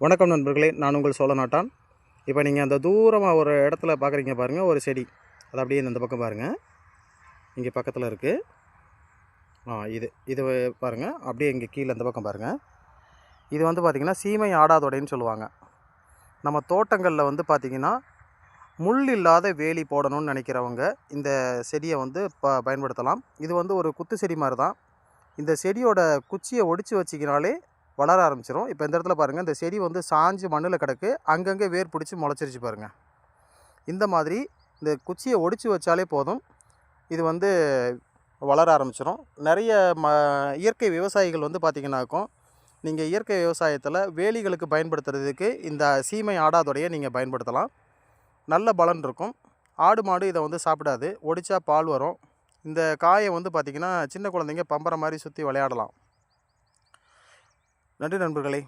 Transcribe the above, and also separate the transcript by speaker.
Speaker 1: வணக்கம் நண்பர்களே நான் உங்கள் சோழ நாட்டான் இப்போ நீங்கள் அந்த தூரமாக ஒரு இடத்துல பார்க்குறீங்க பாருங்கள் ஒரு செடி. அது அப்படியே இந்த பக்கம் பாருங்கள் இங்கே பக்கத்தில் இருக்குது ஆ இது இது பாருங்கள் அப்படியே இங்கே கீழே இந்த பக்கம் பாருங்கள் இது வந்து பார்த்திங்கன்னா சீமை ஆடாதொடைன்னு சொல்லுவாங்க. நம்ம தோட்டங்களில் வந்து பார்த்திங்கன்னா முள் இல்லாத வேலி போடணும்னு நினைக்கிறவங்க இந்த செடியை வந்து ப பயன்படுத்தலாம். இது வந்து ஒரு குத்து செடி மாதிரி தான் இந்த செடியோட குச்சியை ஒடிச்சு வச்சிக்கினாலே வளர ஆரம்பிச்சிடும் இப்போ இந்த இடத்துல பாருங்கள் இந்த செடி வந்து சாஞ்சு மண்ணில் கிடக்கு. அங்கங்கே வேர் பிடிச்சி முளைச்சிருச்சு பாருங்கள் இந்த மாதிரி இந்த குச்சியை ஒடிச்சு வச்சாலே போதும். இது வந்து வளர ஆரம்பிச்சிடும் நிறைய ம இயற்கை விவசாயிகள் வந்து பார்த்திங்கனாக்கும் நீங்கள் இயற்கை விவசாயத்தில் வேலிகளுக்கு பயன்படுத்துறதுக்கு இந்த சீமை ஆடாதோடைய நீங்கள் பயன்படுத்தலாம். நல்ல பலன் இருக்கும். ஆடு மாடு இதை வந்து சாப்பிடாது. ஒடிச்சா பால் வரும். இந்த காயை வந்து பார்த்திங்கன்னா சின்ன குழந்தைங்க பம்பரை மாதிரி சுற்றி விளையாடலாம். நன்றி நண்பர்களே.